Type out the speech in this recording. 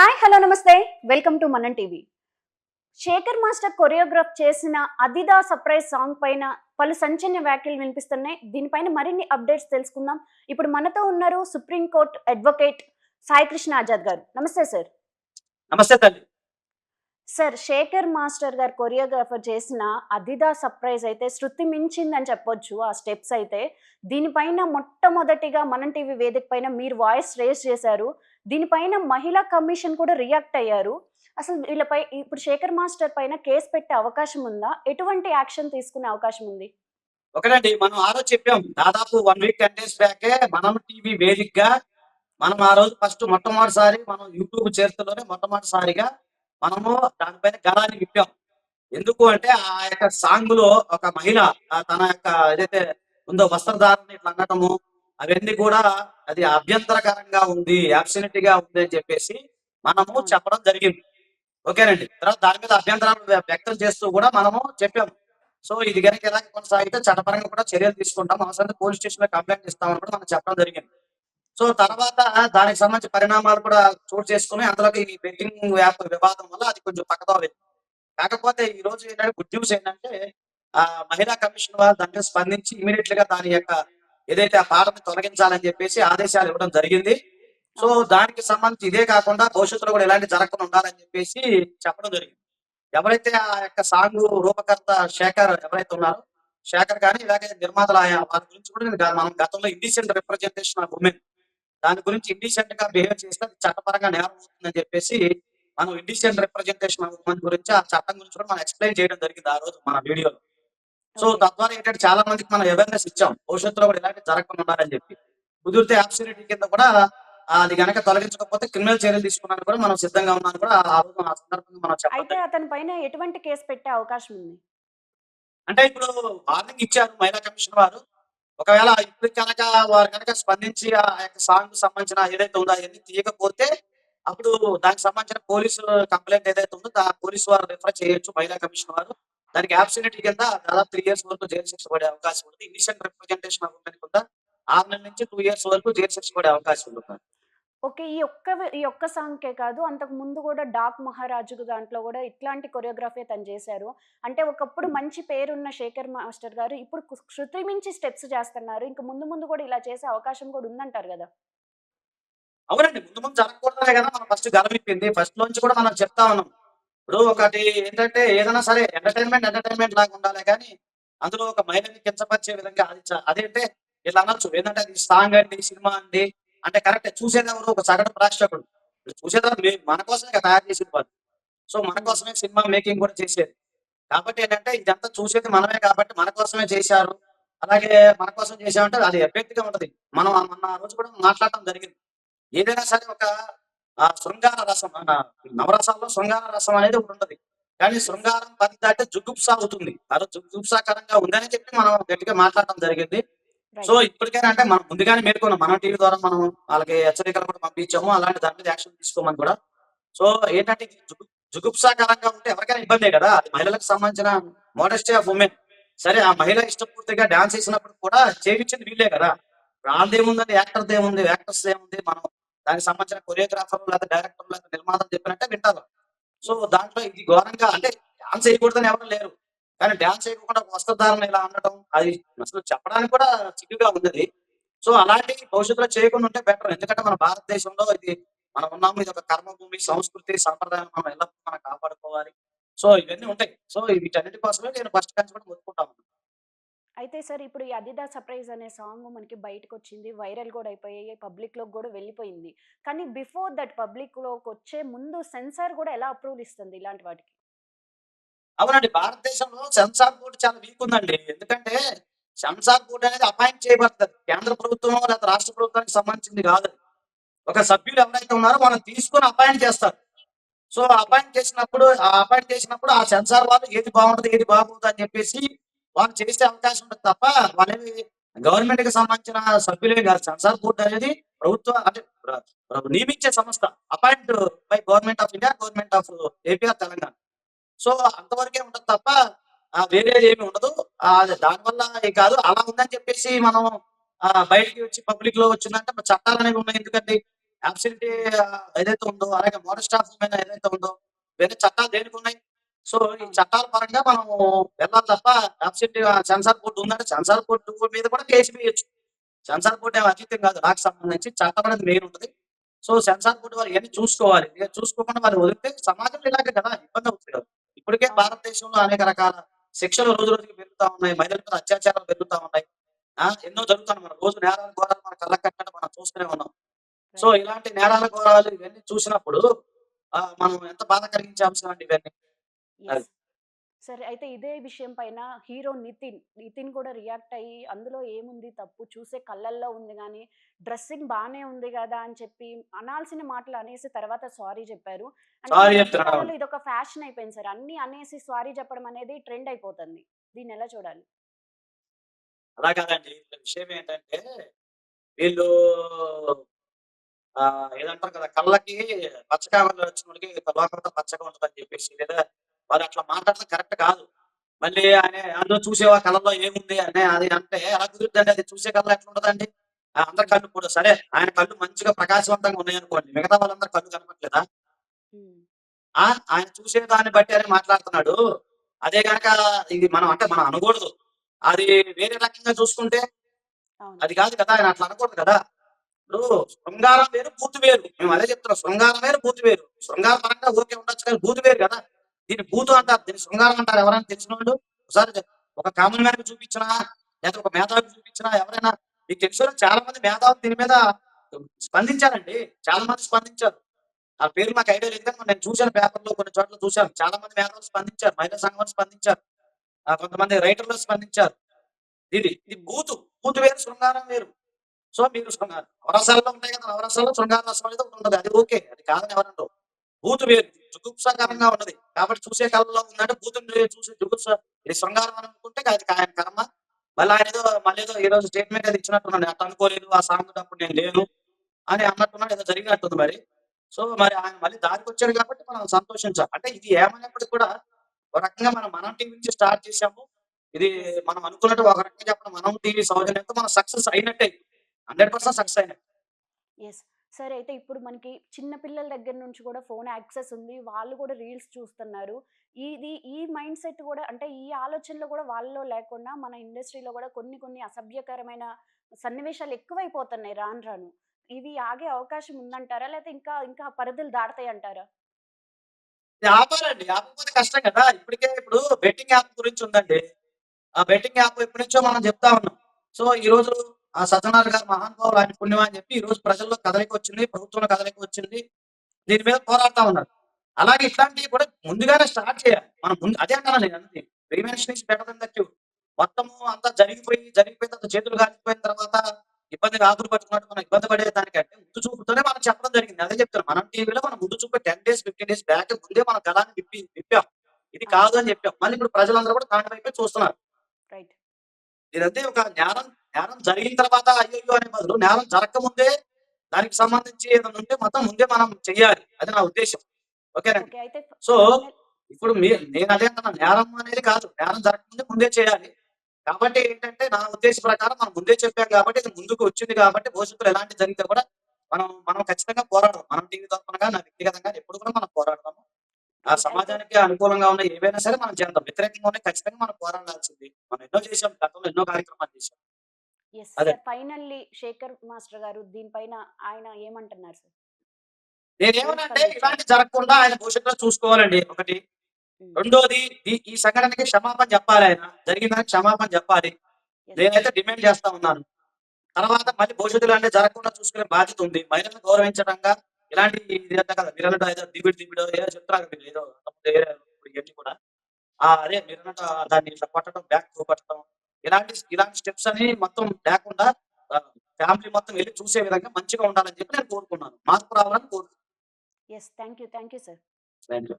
Hi hello namaste. Welcome to Manan TV. Shekhar master choreograph చేసిన Adhida surprise song పైన పలు సంచలన వ్యాఖ్యలు వినిపిస్తున్నాయి. దీనిపైన మరిన్ని అప్డేట్స్ తెలుసుకుందాం. ఇప్పుడు మనతో ఉన్నారు supreme court advocate Sai Krishna Azad గారు. నమస్తే సార్. నమస్తే తల్లి. సార్ శేఖర్ మాస్టర్ గారు కొరియోగ్రాఫర్ చేసిన అదిదా సర్ప్రైజ్ అయితే శృతి మించిందని చెప్పొచ్చు ఆ స్టెప్స్ అయితే. దీనిపైన మొట్టమొదటిగా మనం టీవీ వేదిక పైన మీరు వాయిస్ రేస్ చేశారు. దీనిపైన మహిళా కమిషన్ కూడా రియాక్ట్ అయ్యారు. అసలు వీళ్ళపై ఇప్పుడు శేఖర్ మాస్టర్ పైన కేసు పెట్టే అవకాశం ఉందా? ఎటువంటి యాక్షన్ తీసుకునే అవకాశం ఉంది? ఒకటండి మనం ఆ రోజు చెప్పాం దాదాపు వన్ వీక్ టెన్ డేస్ బ్యాకే మనం టీవీ వేదికగా మనం ఆ రోజు ఫస్ట్ మొట్టమొదటిసారి మనం యూట్యూబ్ చరిత్రలోనే మొట్టమొదటిసారిగా మనము దానిపైన గళాన్ని విప్పాం. ఎందుకు అంటే ఆ యొక్క సాంగ్లో ఒక మహిళ తన యొక్క ఏదైతే ఉందో వస్త్రధారణ ఇట్లా అనటము అవన్నీ కూడా అది అభ్యంతరకరంగా ఉంది అబ్సెనిటీ గా ఉంది అని చెప్పేసి మనము చెప్పడం జరిగింది. ఓకేనండి. తర్వాత దాని మీద అభ్యంతరాలు వ్య- వ్యక్తం చేస్తూ కూడా మనము చెప్పాము. సో ఇది కనుక ఎలా కొనసాగితే చట్టపరంగా కూడా చర్యలు తీసుకుంటాం. అవసరం పోలీస్ స్టేషన్లో కంప్లైంట్ ఇస్తామని కూడా మనం చెప్పడం జరిగింది. సో తర్వాత దానికి సంబంధించిన పరిణామాలు కూడా చోటు చేసుకుని అందులోకి ఈ బెట్టింగ్ యాప్ వివాదం వల్ల అది కొంచెం పక్కదో కాకపోతే ఈ రోజు ఏంటంటే గుడ్ న్యూస్ ఏంటంటే ఆ మహిళా కమిషన్ వారు దాంట్లో స్పందించి ఇమీడియట్గా దాని యొక్క ఏదైతే ఆ పాటను తొలగించాలని చెప్పేసి ఆదేశాలు ఇవ్వడం జరిగింది. సో దానికి సంబంధించి ఇదే కాకుండా భవిష్యత్తులో కూడా ఎలాంటి జరగకుండా ఉండాలని చెప్పేసి చెప్పడం జరిగింది. ఎవరైతే ఆ యొక్క సాంగ్ రూపకర్త శేఖర్ ఎవరైతే ఉన్నారో శేఖర్ కానీ ఇలాగే నిర్మాతలు ఆయన వారి గురించి కూడా నేను మనం గతంలో ఇండిసెంట్ రిప్రజెంటేషన్ ఆఫ్ ఉమెన్ దాని గురించి ఇండిసెంట్గా బిహేవ్ చేస్తే చట్టపరంగా నేరం అవుతుందని చెప్పేసి మనం ఇండిసెంట్ రిప్రజెంటేషన్ ఆఫ్ ఉమెన్ గురించి ఆ చట్టం గురించి కూడా మనం ఎక్స్ప్లెయిన్ చేయడం జరిగింది ఆ రోజు మన వీడియోలో. సో. తద్వారా ఏంటంటే చాలా మందికి మనం అవేర్నెస్ ఇచ్చాం. భవిష్యత్తులో కూడా ఇలాంటి జరగకుండా ఉండాలని చెప్పి. కుదిరితే అబ్సల్యూటీ కింద కూడా అది గనక తొలగించకపోతే క్రిమినల్ చర్యలు తీసుకున్నాను కూడా మనం సిద్ధంగా ఉన్నాను కూడా ఆ సందర్భంగా మనం అయితే అతని పైన ఎటువంటి కేసు పెట్టే అవకాశం ఉంది? అంటే ఇప్పుడు వార్నింగ్ ఇచ్చారు మహిళా కమిషన్ వారు. ఒకవేళ ఇప్పుడు కనుక వారు కనుక స్పందించి ఆ యొక్క సాంగ్ సంబంధించిన ఏదైతే ఉందో అవన్నీ తీయకపోతే అప్పుడు దానికి సంబంధించిన పోలీసు కంప్లైంట్ ఏదైతే ఉందో ఆ పోలీసు వారు రిఫర్ చేయొచ్చు మహిళా కమిషన్ వారు. దానికి అబ్సల్యూటీ కింద దాదాపు త్రీ ఇయర్స్ వరకు జైలు శిక్ష పడే అవకాశం ఉంది. ఇనిషియల్ రిప్రజెంటేషన్ కింద ఆరు నెలల నుంచి టూ ఇయర్స్ వరకు జైలు శిక్ష పడే అవకాశం ఉంటుంది ఓకే ఈ ఒక్క ఈ ఒక్క సాంగ్కే కాదు అంతకు ముందు కూడా డాక్ మహారాజు దాంట్లో కూడా ఇట్లాంటి కొరియోగ్రఫీ తను చేశారు. అంటే ఒకప్పుడు మంచి పేరున్న శేఖర్ మాస్టర్ గారు ఇప్పుడు కు- శృతి మించి స్టెప్స్ చేస్తున్నారు. ఇంకా ముందు ముందు కూడా ఇలా చేసే అవకాశం కూడా ఉందంటారు కదా? అవునండి ముందు ముందు జరగకూడదనే కదా మనం ఫస్ట్ గలవిప్పింది ఫస్ట్ నుంచి కూడా మనం చెప్తా ఉన్నాం. ఇప్పుడు ఒకటి ఏంటంటే ఏదైనా సరే ఎంటర్టైన్మెంట్ ఎంటర్టైన్మెంట్ లాగా ఉండాలి కానీ అందులో ఒక మహిళని కించపరిచే విధంగా అది అదేంటే ఇట్లా అనొచ్చు. ఏంటంటే అది సాంగ్ అండి సినిమా అండి అంటే కరెక్ట్ చూసేది ఒక సగటు ప్రేక్షకుడు. ఇప్పుడు మన కోసమే తయారు చేసేది వాళ్ళు. సో మన కోసమే సినిమా మేకింగ్ కూడా చేసేది. కాబట్టి ఏంటంటే ఇదంతా చూసేది మనమే కాబట్టి మన కోసమే చేశారు. అలాగే మన కోసం చేసామంటే అది ఎఫెక్ట్గా ఉంటది. మనం మొన్న ఆ రోజు కూడా మాట్లాడటం జరిగింది. ఏదైనా సరే ఒక ఆ శృంగార రసం నవరసాల్లో శృంగార రసం అనేది ఒకటి ఉంటది. కానీ శృంగారం పది దాటే జుగుప్సా అవుతుంది. రోజు జుగుప్సాకరంగా ఉందని చెప్పి మనం గట్టిగా మాట్లాడటం జరిగింది. సో ఇప్పటికైనా అంటే మనం ముందుగానే మేల్కొన్నాం. మన టీవీ ద్వారా మనం వాళ్ళకి హెచ్చరికలు కూడా పంపించాము. అలాంటి దాని మీద యాక్షన్ తీసుకోమని కూడా. సో ఏంటంటే జుగుప్సాకరంగా ఉంటే ఎవరికైనా ఇబ్బందే కదా? అది మహిళలకు సంబంధించిన మోడస్టీ ఆఫ్ ఉమెన్ సరే ఆ మహిళ ఇష్టపూర్తిగా డాన్స్ చేసినప్పుడు కూడా చేయించింది వీళ్ళే కదా? వాళ్ళది ఏముందని యాక్టర్ ఏముంది యాక్టర్స్ ఏముంది మనం దానికి సంబంధించిన కొరియోగ్రాఫర్ లేదా డైరెక్టర్ లేదా నిర్మాతలు చెప్పినట్టే వింటారు. సో దాంట్లో ఇది ఘోరంగా అంటే డాన్స్ చేయకూడదని ఎవరు లేరు. కానీ డాన్స్ చేయకుండా వస్త్రధారణ ఇలా ఉండటం అది అసలు చెప్పడానికి కూడా చిక్కుగా ఉంది సో అలాంటి భవిష్యత్తులో చేయకుండా ఉంటే బెటర్. ఎందుకంటే మన భారతదేశంలో ఇది మనం ఉన్నాము ఇది ఒక కర్మభూమి సంస్కృతి సంప్రదాయం మనం ఎల్లప్పుడూ మనం కాపాడుకోవాలి. సో ఇవన్నీ ఉంటాయి. సో వీటన్నిటి కోసమే నేను ఫస్ట్ కలిసి కూడా సార్ ఇప్పుడు ఈ అదిదా సర్ప్రైజ్ అనే సాంగ్ మనకి బయటకు వచ్చింది వైరల్ కూడా అయిపోయాయి పబ్లిక్ కూడా వెళ్ళిపోయింది. కానీ బిఫోర్ దట్ పబ్లిక్లోకి వచ్చే ముందు సెన్సార్ కూడా ఎలా అప్రూవల్ ఇస్తుంది ఇలాంటి వాటికి? అవునండి భారతదేశంలో సెన్సార్ బోర్డు చాలా వీక్ ఉందండి. ఎందుకంటే సెన్సార్ బోర్డు అనేది అపాయింట్ చేయబడుతుంది. కేంద్ర ప్రభుత్వం లేదా రాష్ట్ర ప్రభుత్వానికి సంబంధించింది కాదు. ఒక సభ్యులు ఎవరైతే ఉన్నారో మనం తీసుకొని అపాయింట్ చేస్తారు. సో అపాయింట్ చేసినప్పుడు ఆ అపాయింట్ చేసినప్పుడు ఆ సెన్సార్ వాళ్ళు ఏది బాగుంటుంది ఏది బాగుంటుంది అని చెప్పేసి వాళ్ళు చేసే అవకాశం ఉంటుంది తప్ప వాళ్ళేమి గవర్నమెంట్కి సంబంధించిన సభ్యులే కాదు. సెన్సార్ బోర్డు అనేది ప్రభుత్వ అంటే నియమించే సంస్థ appoint by government of India government of APR Telangana. So అంతవరకే ఉంటుంది తప్ప వేరేది ఏమి ఉండదు. దానివల్ల ఏం కాదు. అలా ఉందని చెప్పేసి మనం బయటికి వచ్చి పబ్లిక్లో వచ్చిందంటే చట్టాలు అనేవి ఉన్నాయి ఎందుకంటే అబ్సిలిటీ ఏదైతే ఉందో అలాగే మోడల్ స్టాఫ్ ఏదైతే ఉందో వేరే చట్టాలు దేనికి ఉన్నాయి? సో ఈ చట్టాల పరంగా మనం వెళ్ళాలి తప్ప అబ్సిలిటీ సెన్సార్ బోర్డు ఉందంటే సెన్సార్ బోర్డు మీద కూడా కేసు వేయచ్చు. సెన్సార్ బోర్డు ఏమి అతీతం కాదు. నాకు సంబంధించి చట్టం అనేది మెయిన్ ఉంటుంది. సో సెన్సార్ బోర్డు వాళ్ళు ఇవన్నీ చూసుకోవాలి. చూసుకోకుండా మరి వదిలితే సమాజంలో ఇలాగే కదా ఇబ్బంది అవుతుంది కదా. ఇప్పటికే భారతదేశంలో అనేక రకాల శిక్షలు రోజు రోజుకి పెరుగుతా ఉన్నాయి. మహిళల మీద అత్యాచారాలు పెరుగుతా ఉన్నాయి. ఎన్నో జరుగుతున్నాయి మన రోజు నేరాలు ఘోరాలు మన కళ్ళ కట్టడం మనం చూస్తూనే ఉన్నాం. సో ఇలాంటి నేరాల ఘోరాలు ఇవన్నీ చూసినప్పుడు ఆ, మనం ఎంత బాధ కలిగించే అంశం అండి ఇవన్నీ. Yes. సరే అయితే ఇదే విషయం పైన హీరో నితిన్ నితిన్ కూడా రియాక్ట్ అయ్యి అందులో ఏముంది తప్పు? చూసే కళ్ళల్లో ఉంది కానీ డ్రెస్సింగ్ బాగానే ఉంది కదా? అని చెప్పి అనాల్సిన మాటలు అనేసి తర్వాత సారీ చెప్పారు. అంటే ఇది ఒక ఫ్యాషన్ అయిపోయింది సార్. అన్ని అనేసి సారీ చెప్పడం అనేది ట్రెండ్ అయిపోతుంది. దీన్ని ఎలా చూడాలి? అలా కాదండి. విషయం ఏంటంటే వీళ్ళు ఏదంటారు కదా కళ్ళకి పచ్చకామలు వచ్చిన వాళ్ళకి లోకంతో పచ్చగా ఉంటుందని చెప్పేసి లేదా వాళ్ళు అట్లా మాట్లాడడం కరెక్ట్ కాదు. మళ్ళీ ఆయన అందులో చూసేవా కళ్ళలో ఏముంది అనే అది అంటే ఎలా కుదురుద్దండి అది చూసే కళ్ళ ఎట్లా ఉంటదండి ఆ అందరి కళ్ళు కూడా సరే ఆయన కళ్ళు మంచిగా ప్రకాశవంతంగా ఉన్నాయనుకోండి. మిగతా వాళ్ళందరూ కళ్ళు కనపట్లేదా? ఆయన చూసే దాన్ని బట్టి అని మాట్లాడుతున్నాడు. అదే గనక ఇది మనం అంటే మనం అనకూడదు. అది వేరే రకంగా చూసుకుంటే అది కాదు కదా? ఆయన అట్లా అనకూడదు కదా? ఇప్పుడు శృంగారం వేరు బూతు వేరు. మేము అదే చెప్తున్నాం. శృంగారం వేరు బూతు వేరు. శృంగార పరంగా ఓకే ఉండొచ్చు కానీ బూతు వేరు కదా? దీని బూతు అంటారు. దీన్ని శృంగారం అంటారు. ఎవరైనా తెలిసిన వాళ్ళు ఒకసారి ఒక కామన్ మ్యాన్ చూపించినా లేదా ఒక మేధావికి చూపించినా ఎవరైనా మీకు తెలుసు చాలా మంది మేధావులు దీని మీద స్పందించారండి. చాలా మంది స్పందించారు. ఆ పేరు నాకు ఐడియా లేదు కానీ నేను చూశాను పేపర్లో కొన్ని చోట్ల చూశాను. చాలా మంది మేధావులు స్పందించారు. మహిళా సంఘం స్పందించారు. కొంతమంది రైటర్లు స్పందించారు. ఇది ఇది బూతు బూతు వేరు శృంగారం వేరు. సో మీరు శృంగారం. నవరసాల్లో ఉంటాయి కదా నవరసాల్లో శృంగార రసం అనేది ఒకటి ఉండదు. అది ఓకే. అది కాదని ఎవరంటారు బూతు వేరు. జుగుప్సాకరంగా ఉన్నది. కాబట్టి చూసే కళలో ఉందంటే బూతుని చూసి జుగుప్స ఇది శృంగారం అనుకుంటే అది ఆయన కర్మ. మళ్ళీ ఆయన ఏదో మళ్ళీ ఏదో ఈ రోజు స్టేట్మెంట్ అది ఇచ్చినట్టున్నాడు. అట్లా అనుకోలేదు ఆ సాంగ్ అప్పుడు నేను లేను అని అన్నట్టున్నాడు. ఏదో జరిగినట్టుంది మరి. సో మరి ఆయన మళ్ళీ దారికి వచ్చాడు కాబట్టి మనం సంతోషించాలి. అంటే ఇది ఏమైనప్పటికీ కూడా ఒక రకంగా మనం మనం టీవీ నుంచి స్టార్ట్ చేసాము ఇది మనం అనుకున్నట్టు ఒక రకంగా చెప్పడం మనం టీవీ సౌజన్యంతో మనం సక్సెస్ అయినట్టే. హండ్రెడ్ పర్సెంట్ సక్సెస్ అయినట్టు. సరే అయితే ఇప్పుడు మనకి చిన్న పిల్లల దగ్గర నుంచి కూడా ఫోన్ యాక్సెస్ ఉంది. వాళ్ళు కూడా రీల్స్ చూస్తున్నారు. ఇది ఈ మైండ్ సెట్ కూడా అంటే ఈ ఆలోచనలు కూడా వాళ్ళలో లేకుండా మన ఇండస్ట్రీలో కూడా కొన్ని కొన్ని అసభ్యకరమైన సన్నివేశాలు ఎక్కువైపోతున్నాయి రాను రాను. ఇవి ఆగే అవకాశం ఉందంటారా? లేకపోతే ఇంకా ఇంకా పరిధులు దాడతాయి అంటారా ఇది ఆపాలండి ఆపకపోతే కష్టం కదా. ఇప్పటికే ఇప్పుడు బెట్టింగ్ యాప్ గురించి ఉందండి. ఆ బెట్టింగ్ యాప్ ఎప్పటి నుంచో మనం చెప్తా ఉన్నాం. సో ఈ రోజు ఆ సత్యనారాయణ గారు మహానుభావులు ఆయన పుణ్యం అని చెప్పి ఈ రోజు ప్రజల్లో కదలిక వచ్చింది ప్రభుత్వంలో కదలిక వచ్చింది దీని మీద పోరాడుతా ఉన్నారు. అలాగే ఇట్లాంటివి కూడా ముందుగానే స్టార్ట్ చేయాలి. మనం ముందు అదే అంటాను నేను అన్నది. Prevention is better than that మొత్తము అంతా జరిగిపోయి జరిగిపోయిన తర్వాత చేతులు కాలిపోయిన తర్వాత ఇబ్బంది ఆదులు పట్టుకున్నట్టు మనం ఇబ్బంది పడే దానికంటే ముందు చూపుతోనే మనం చెప్పడం జరిగింది. అదే చెప్తాను మనం టీవీలో మనం ముందు చూపు ten days fifteen days back ముందే మన గలాన్ని విప్పి విప్పాం. ఇది కాదు అని చెప్పాం. మళ్ళీ ఇప్పుడు ప్రజలందరూ కూడా దాని వైపే చూస్తున్నారు ఇదంతే ఒక నేరం నేరం జరిగిన తర్వాత అయ్యో అనే బదులు నేరం జరగకముందే దానికి సంబంధించి ఏదైనా ఉంటే మొత్తం ముందే మనం చెయ్యాలి. అది నా ఉద్దేశం. ఓకేనండి సో ఇప్పుడు మీ నేను అదే అంటున్నా నేరం అనేది కాదు. నేరం జరగకముందే ముందే చేయాలి. కాబట్టి ఏంటంటే నా ఉద్దేశ ప్రకారం మనం ముందే చెప్పాం కాబట్టి ఇది ముందుకు వచ్చింది కాబట్టి భవిష్యత్తులో ఎలాంటి జరిగితే కూడా మనం మనం ఖచ్చితంగా పోరాడదాం మనం టీవీ తరఫునగా నా వ్యక్తిగతంగా ఎప్పుడు కూడా మనం పోరాడదాము ఆ సమాజానికి అనుకూలంగా ఉన్న ఏవైనా సరే మనం చేద్దాం. వ్యతిరేకంగా ఉన్నాయి ఖచ్చితంగా మనం పోరాడాల్సింది. మనం ఎన్నో చేసాం గతంలో ఎన్నో కార్యక్రమాలు చేసాం ఎస్ ఫైనల్లీ శేఖర్ మాస్టర్ గారు దీనిపైన ఆయన ఏమంటున్నారు సార్? నేనేమనంటే ఇలాంటి జరగకుండా ఆయన భవిష్యత్తులో చూసుకోవాలండి. ఒకటి. రెండోది ఈ- సంఘటనకి క్షమాపణ చెప్పాలి ఆయన. జరిగిన క్షమాపణ చెప్పాలి. నేనైతే డిమాండ్ చేస్తా ఉన్నాను. తర్వాత మళ్ళీ భవిష్యత్తులో అంటే జరగకుండా చూసుకునే బాధ్యత ఉంది. మహిళలను గౌరవించడంగా ఇలాంటి ఇది కదా. మీరు అన్నట్టు ఏదో దిబిడి దిబిడో ఏదో చెప్తారు మీరు ఏదో ఇవన్నీ కూడా. అదే మీరు అన్నట్టు దాన్ని ఇట్లా కొట్టడం బ్యాక్ కొట్టడం ఇలాంటి ఇలాంటి స్టెప్స్ అని మొత్తం లేకుండా ఫ్యామిలీ మొత్తం వెళ్ళి చూసే విధంగా మంచిగా ఉండాలని చెప్పి నేను కోరుకున్నాను. మార్పు రావాలని కోరుకున్నాను yes thank you thank you sir thank you